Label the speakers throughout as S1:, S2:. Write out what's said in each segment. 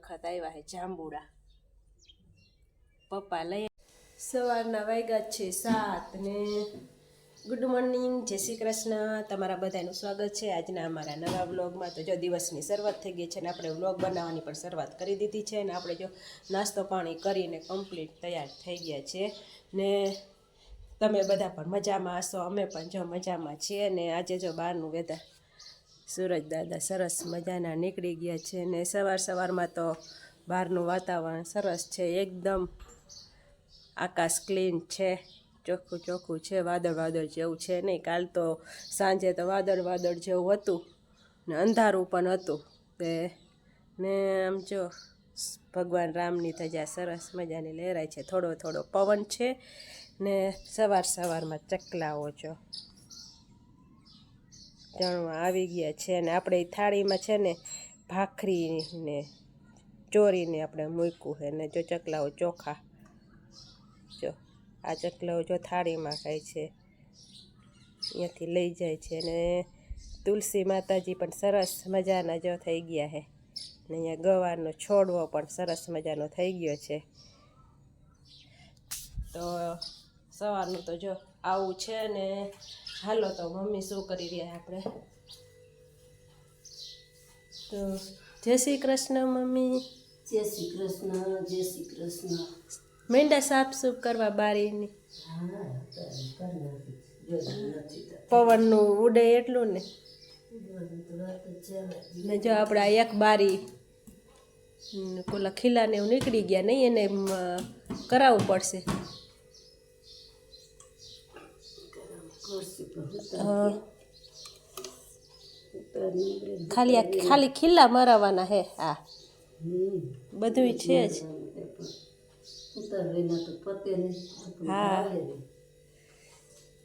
S1: વખત આવ્યા છે જાંબુડા. પપ્પા લઈ સવારના વાગ્યા છે સાત ને ગુડ મોર્નિંગ, જય શ્રી કૃષ્ણ. તમારા બધાનું સ્વાગત છે. આજના અમારા નવા વ્લોગમાં તો જો દિવસની શરૂઆત થઈ ગઈ છે ને આપણે વ્લોગ બનાવવાની પણ શરૂઆત કરી દીધી છે ને આપણે જો નાસ્તો પાણી કરીને કમ્પ્લીટ તૈયાર થઈ ગયા છે ને તમે બધા પણ મજામાં હશો, અમે પણ જો મજામાં છીએ ને આજે જો બહારનું વેધર સૂરજ દાદા સરસ મજાના નીકળી ગયા છે ને સવાર સવારમાં તો બહારનું વાતાવરણ સરસ છે, એકદમ આકાશ ક્લીન છે, ચોખ્ખું ચોખ્ખું છે, વાદળ વાદળ જેવું છે નહીં, કાલ તો સાંજે તો વાદળ વાદળ જેવું હતું ને અંધારું પણ હતું તે ને આમ જો ભગવાન રામની ધજા સરસ મજાની લહેરાય છે, થોડો થોડો પવન છે ને સવાર સવારમાં ચકલાઓ છો જણવા આવી ગયા છે અને આપણે થાળીમાં છે ને ભાખરી ને ચોરીને આપણે મૂક્યું છે ને જો ચકલાઓ ચોખા, જો આ ચકલાઓ જો થાળીમાં ખાય છે, અહીંયાથી લઈ જાય છે ને તુલસી માતાજી પણ સરસ મજાના જો થઈ ગયા છે ને અહીંયા ગવારનો છોડવો પણ સરસ મજાનો થઈ ગયો છે. તો સવારનું તો જો આવું છે ને હાલો તો મમ્મી શું કરી રહ્યા આપણે? તો જય શ્રી કૃષ્ણ મમ્મી.
S2: જય શ્રી કૃષ્ણ જય શ્રી કૃષ્ણ.
S1: મેંડા સાફ સૂફ કરવા બારીની. પવનનું ઉડે એટલું ને. ને જો આપણે આ એક બારી પેલા ખીલાને એવું નીકળી ગયા નહીં એને કરાવવું પડશે
S2: ખુરશી પર
S1: હા,
S2: ઉતાર નીકળે ને.
S1: ખાલી ખાલી ખીલ્લા મરાવવાના હે હા. બધું છે જ હા.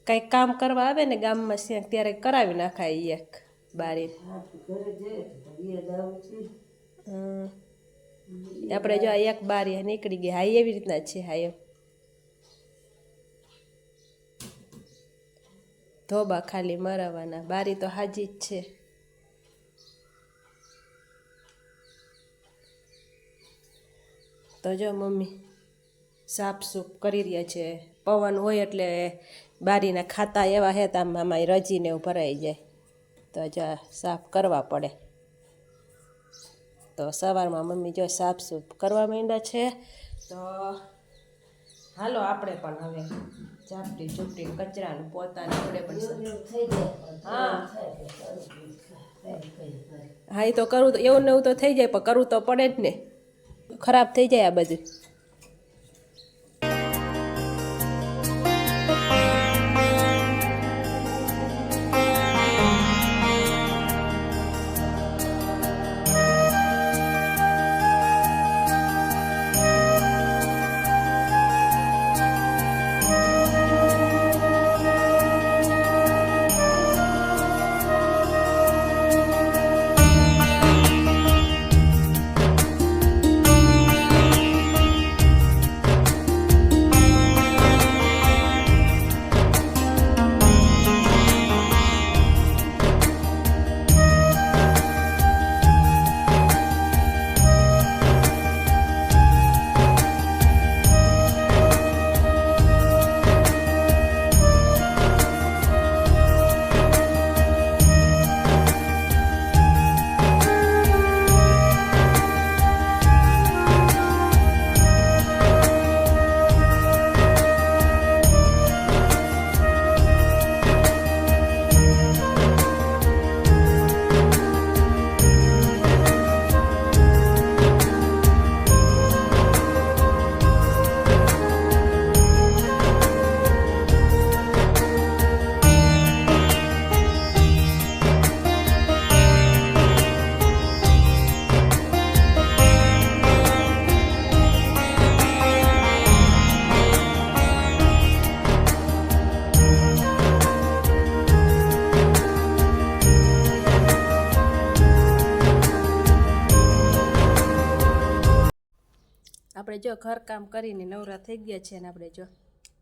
S1: કંઈક કામ કરવા આવે ને ગામમાં ત્યાં ત્યારે કરાવી નાખાય એક બારી. આપણે જો એક બારી નીકળી ગઈ હા એવી રીતના છે હા એમ ધોબા ખાલી મરાવવાના બારી તો હાજી જ છે તો જો મમ્મી સાફ સૂફ કરી રહ્યા છે પવન હોય એટલે બારીના ખાતા એવા હે તો આમાં રજીને એવું ભરાઈ જાય તો જો સાફ કરવા પડે તો સવારમાં મમ્મી જો સાફ સૂફ કરવા માંડ્યા છે તો હાલો આપણે પણ હવે ઝાપટી ઝૂપટી કચરાનું પોતાને આપણે પણ હા. હા એ તો કરવું તો એવું ને એવું તો થઈ જાય પણ કરવું તો પડે જ ને. ખરાબ થઈ જાય આ બધું. જો ઘરકામ કરીને નવરા થઈ ગયા છે ને આપણે જો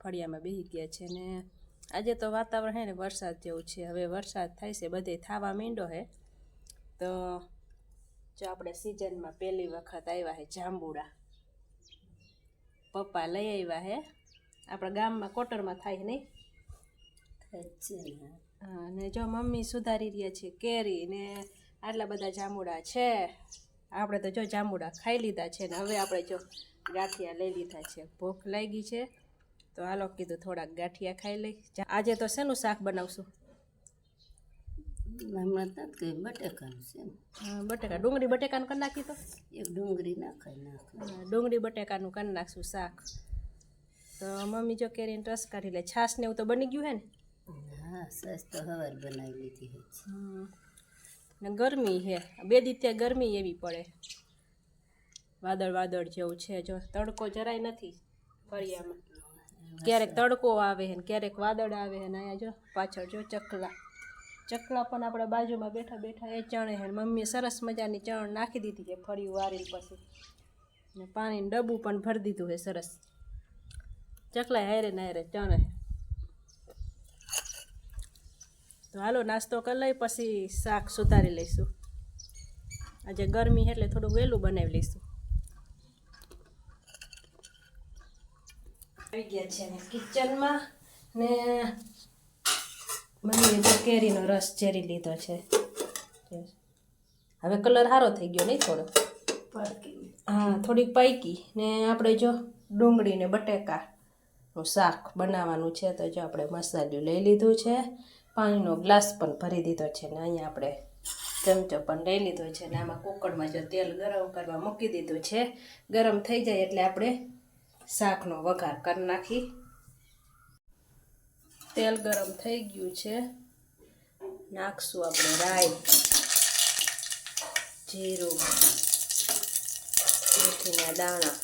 S1: ફળિયામાં બેસી ગયા છે ને આજે તો વાતાવરણ હે ને વરસાદ જેવું છે. હવે વરસાદ થાય છે બધે થાવા મીંડો હે. તો જો આપણે સિઝનમાં પહેલી વખત આવ્યા હે જાંબુડા. પપ્પા લઈ આવ્યા હે. આપણા ગામમાં કોટરમાં થાય નહીં?
S2: અને છે ને
S1: જો મમ્મી સુધારી રહ્યા છે કેરી ને આટલા બધા જાંબુડા છે. આપણે તો જો જાંબુડા ખાઈ લીધા છે ને હવે આપણે જો ગાંઠિયા લઈ લીધા છે. ભૂખ લાગી છે. તો હાલો કીધું થોડાક ગાંઠિયા ખાઈ લઈ. આજે તો શેનું શાક બનાવશું? બટેકા. ડુંગળી બટેકાનું કરી નાખી તો?
S2: એક ડુંગળી નાખાય
S1: ડુંગળી બટેકાનું કરી નાખશું શાક. તો મમ્મી જો કેરીને રસ કાઢી લે. છાશ ને એવું તો બની ગયું હે ને?
S2: હા સરસ તો હવાર બનાવી લીધી હોય.
S1: ને ગરમી છે. બે દી ત્યાં ગરમી એવી પડે. વાદળ વાદળ જેવું છે. જો તડકો જરાય નથી ફળિયામાં. ક્યારેક તડકો આવે ને ક્યારેક વાદળ આવે ને અહીંયા જો પાછળ જો ચકલા. ચકલા પણ આપણા બાજુમાં બેઠા બેઠા એ ચણે હે મમ્મીએ સરસ મજાની ચણ નાખી દીધી છે ફરી વારીને પછી. ને પાણીનું ડબ્બું પણ ભરી દીધું છે સરસ. ચકલા હારે ને હારે ચણે. તો હાલો નાસ્તો કરી લઈ પછી શાક સુધારી લઈશું. આજે ગરમી એટલે થોડું વહેલું બનાવી લઈશું. આવી ગયા છે ને કિચનમાં ને મમ્મીએ તો કેરીનો રસ ચેરી લીધો છે. હવે કલર સારો થઈ ગયો નહીં થોડો? હા થોડીક પાઈકી. ને આપણે જો ડુંગળી ને બટેકાનું શાક બનાવવાનું છે તો જો આપણે મસાલું લઈ લીધું છે. પાણીનો ગ્લાસ પણ ભરી દીધો છે ને અહીંયા આપણે ચમચો પણ લઈ લીધો છે ને આમાં કુકરમાં જો તેલ ગરમ કરવા મૂકી દીધું છે. ગરમ થઈ જાય એટલે આપણે શાકનો વઘાર કરી નાખી. તેલ ગરમ થઈ ગયું છે. નાખશું આપણે રાઈ, જીરું મેથીના દાણા,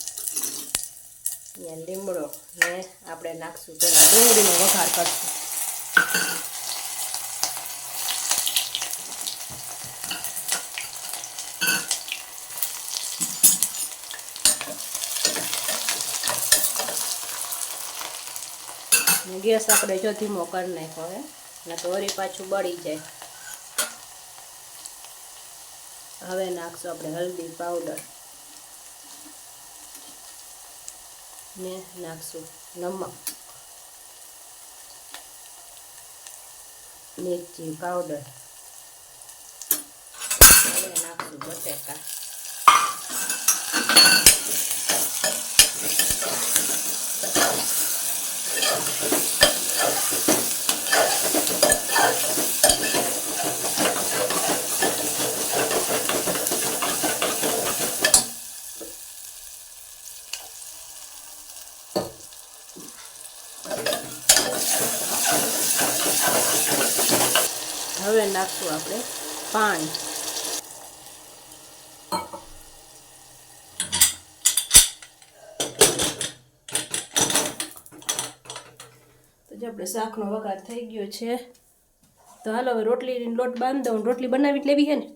S1: અહીંયા લીમડો ને આપણે નાખશું પેલા ડુંગળીનો વઘાર કરશું. ગેસ આપણે જો ધીમો કરી નાખ્યો હે. અને વળી પાછું બળી જાય. હવે નાખશું આપણે હલ્દી પાવડર. ને નાખશું નમક. મિરચી પાવડર. હવે નાખશું બટેકા. હવે નાખશું આપણે પાણી. તો જે આપણે શાકનો વઘાર થઈ ગયો છે તો હાલો હવે રોટલી લોટ બાંધ દઉં રોટલી બનાવી લેવી છે ને?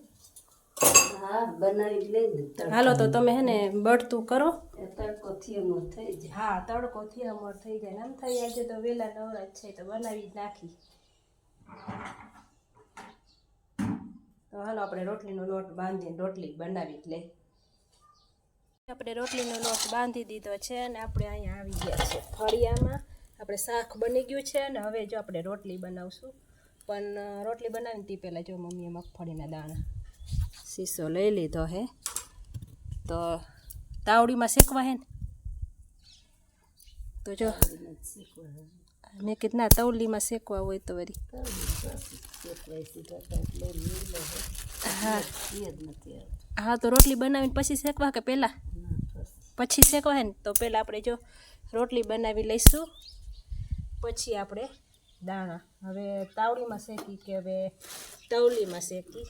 S2: હા બનાવી તડકો
S1: હાલો તો તમે હે ને બળતું કરો.
S2: તડકો થયો થઈ જાય.
S1: હા તડકો અમર થઈ જાય આમ થઈ આજે તો વેલા નવરાજ છે તો બનાવી જ નાખી. તો હાલો આપણે રોટલીનો લોટ બાંધીને રોટલી બનાવી જ આપણે રોટલીનો લોટ બાંધી દીધો છે અને આપણે અહીંયા આવી ગયા છે ફળિયામાં. આપણે શાક બની ગયું છે અને હવે જો આપણે રોટલી બનાવશું. પણ રોટલી બનાવીને તે પહેલાં જો મમ્મીએ મગફળીના દાણા શીશો લઈ લીધો હે. તો તાવડીમાં શેકવા હે ને? તો જો. મેં કીધું ના તવલીમાં શેકવા હોય તો વળી. હા હા, તો રોટલી બનાવીને પછી શેકવા કે પહેલાં? પછી શેકવા ને? તો પહેલાં આપણે જો રોટલી બનાવી લઈશું. પછી આપણે દાણા. હવે તાવડીમાં શેકી કે હવે તવલીમાં શેકી.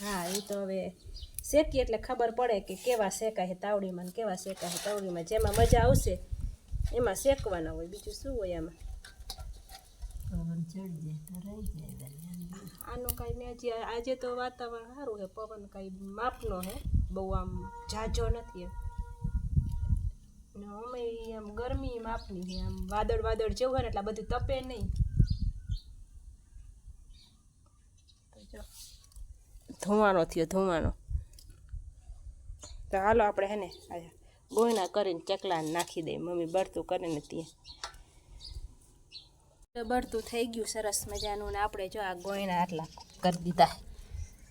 S1: હા, એ તો હવે શેકી એટલે ખબર પડે કે કેવા શેકાય તાવડીમાં ને કેવા શેકાય તવડીમાં. જેમાં મજા આવશે એમાં શેકવાના હોય બીજું શું હોય આમાં
S2: પવન ચડી જાય તો રહી જાય.
S1: આનું કાંઈ ને હજી આજે તો વાતાવરણ સારું છે પવન કાંઈ માપનો છે બહુ આમ ઝાઝો નથી ને અમે આમ ગરમી માપની છે આમ વાદળ વાદળ જેવું હોય ને એટલે બધું તપે નહીં ધુમાડો થયો ધોવાનો તો હાલો આપણે હે ને આ ગોયણા કરીને ચકલાને નાખી દે. મમ્મી બળતું કરે ને ત્યાં. બળતું થઈ ગયું સરસ મજાનું ને આપણે જો આ ગોયણા આટલા કરી દીધા.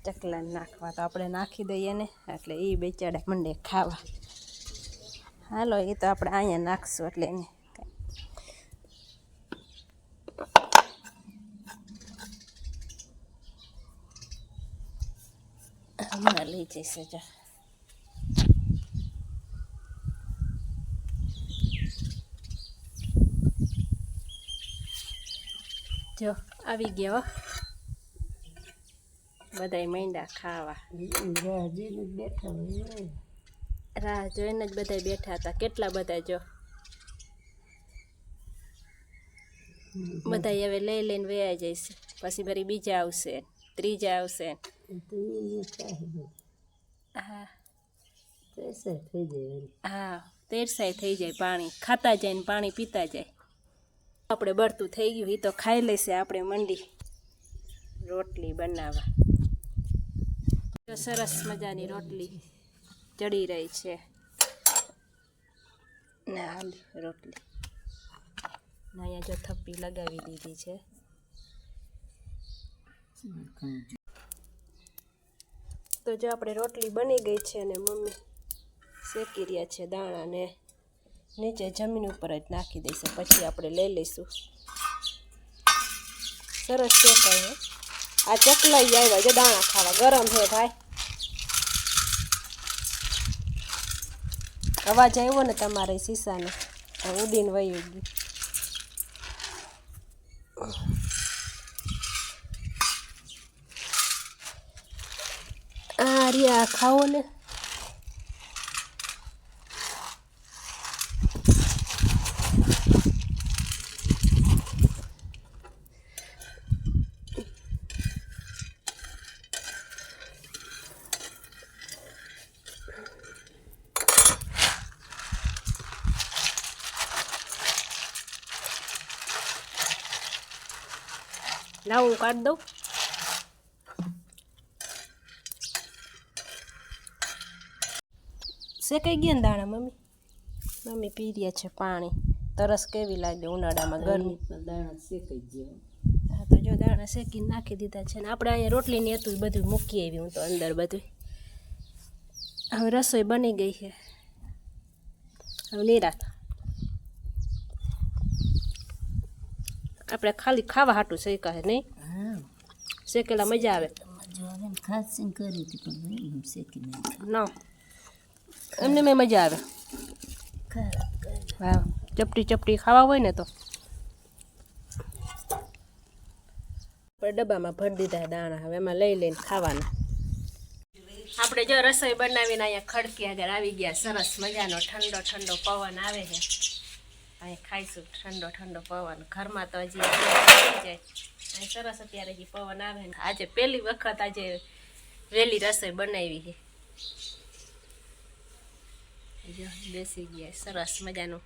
S1: ચકલાને નાખવા તો આપણે નાખી દઈએ ને. એટલે એ બેચાડા મંડે ખાવા. હાલો એ તો આપણે અહીંયા નાખશું એટલે એને હમણાં લઈ જઈશે જો. જો આવી ગયો બધાય મૈંડા ખાવા. રાહ જોઈને જ બધા બેઠા હતા. કેટલા બધા જો? બધા હવે લઈ લઈને વયા જઈશે પછી ફરી બીજા આવશે ત્રીજા આવશે. હા.
S2: તેરસાય થઈ જાય
S1: હા તેરસાઈ થઈ જાય પાણી. ખાતા જાય ને પાણી પીતા જાય. આપણે બળતું થઈ ગયું એ તો ખાઈ લેશે આપણે મંડી. રોટલી બનાવવા. સરસ મજાની રોટલી ચડી રહી છે. ને, હાલ રોટલી. ને અહીંયા જો થપ્પી લગાવી દીધી છે. તો જો આપણે રોટલી બની ગઈ છે અને મમ્મી, શેકી રહ્યા છે દાણા ને નીચે જમીન ઉપર જ નાખી દઈશું, પછી આપણે લઈ લઈશું. સરસ શેકાય આ ચકલાઈ આવ્યા છે, દાણા ખાવા. ગરમ છે ભાઈ. અવાજ આવ્યો ને તમારે શીશાનો? ઉડીને વયું ગયું. આ રિયા ખાવો ને લાવ હું કાઢી દઉં. શેકાઈ ગયા ને દાણા મમ્મી? મમ્મી પી રહ્યા છે પાણી. તરસ કેવી લાગે ઉનાળામાં ગરમી?
S2: દાણા શેકાઈ જાય
S1: હા તો જો દાણા શેકીને નાખી દીધા છે ને આપણે અહીંયા રોટલીની હતું બધું મૂકી આવી હું તો અંદર બધું. હવે રસોઈ બની ગઈ છે. હવે નિરાત આપણે ખાલી ખાવા હાટું છે કહે
S2: નહીં.
S1: શેકેલા મજા આવે.
S2: ને.
S1: એમને મેં મજા આવે. હા. ચપટી ચપટી ખાવા હોય ને તો. આપણે ડબ્બામાં ભરી દીધા દાણા. હવે એમાં લઈ લઈને ખાવાના. આપણે જો રસોઈ બનાવીને અહીંયા ખડકી આગળ આવી ગયા. સરસ મજાનો ઠંડો ઠંડો પવન આવે છે. અહીંયા ખાઈશું ઠંડો ઠંડો પવન. ઘરમાં તો હજી જાય. અહીં સરસ અત્યારે હજી પવન આવે ને. આજે પહેલી વખત આજે વહેલી રસોઈ બનાવી છે. જો બેસી ગયા. સરસ મજાનું.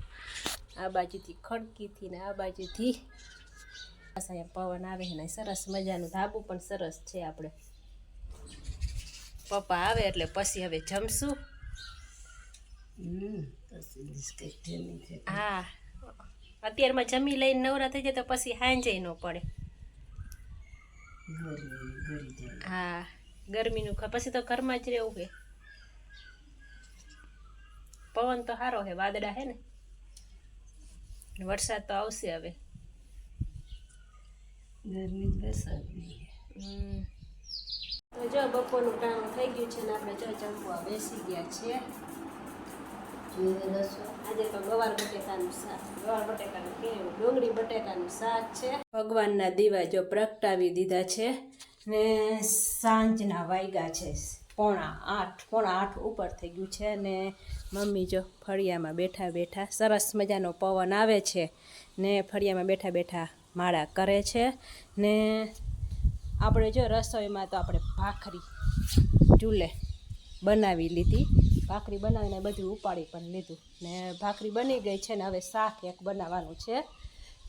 S1: આ બાજુથી ખડકીથી ને આ બાજુથી અહીંયા પવન આવે ને. સરસ મજાનું ધાબુ પણ સરસ છે આપણે. પપ્પા આવે એટલે પછી હવે જમશું. હા. અત્યારમાં જમી લઈને નવરા થઈ જાય તો પછી હાંજે ન પડે. હા ગરમીનું પછી તો ઘરમાં જ રહેવું છે. પવન તો સારો હે વાદળા હે ને? વરસાદ તો આવશે હવે. તો જો બપોરનું ટાણું થઈ ગયું છે ને આપણે જો જમવા બેસી ગયા છીએ. આજે તો ગવાર બટેકાનું શાક. ગવાર બટેકાનું બટેકાનું શાક છે. ભગવાનના દીવા જો પ્રગટાવી દીધા છે ને સાંજના વાગ્યા છે. પોણા આઠ પોણા આઠ ઉપર થઈ ગયું છે ને મમ્મી જો ફળિયામાં બેઠા બેઠા સરસ મજાનો પવન આવે છે ને ફળિયામાં બેઠા બેઠા માળા કરે છે ને આપણે જો રસોઈમાં તો આપણે ભાખરી ચૂલે બનાવી લીધી. ભાખરી બનાવીને બધું ઉપાડી પણ લીધું. ને ભાખરી બની ગઈ છે ને હવે શાક એક બનાવવાનું છે.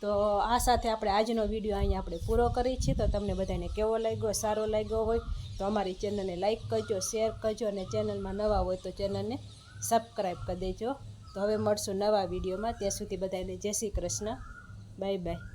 S1: તો આ સાથે આપણે આજનો વીડિયો અહીંયા આપણે પૂરો કરી છીએ. તો તમને બધાને કેવો લાગ્યો, સારો લાગ્યો હોય તો અમારી ચેનલને લાઇક કરજો, શેર કરજો અને ચેનલમાં નવા હોય તો ચેનલને સબસ્ક્રાઈબ કરી દેજો. તો હવે મળશું નવા વિડીયોમાં. ત્યાં સુધી બધાને જય શ્રી કૃષ્ણ. Bye bye.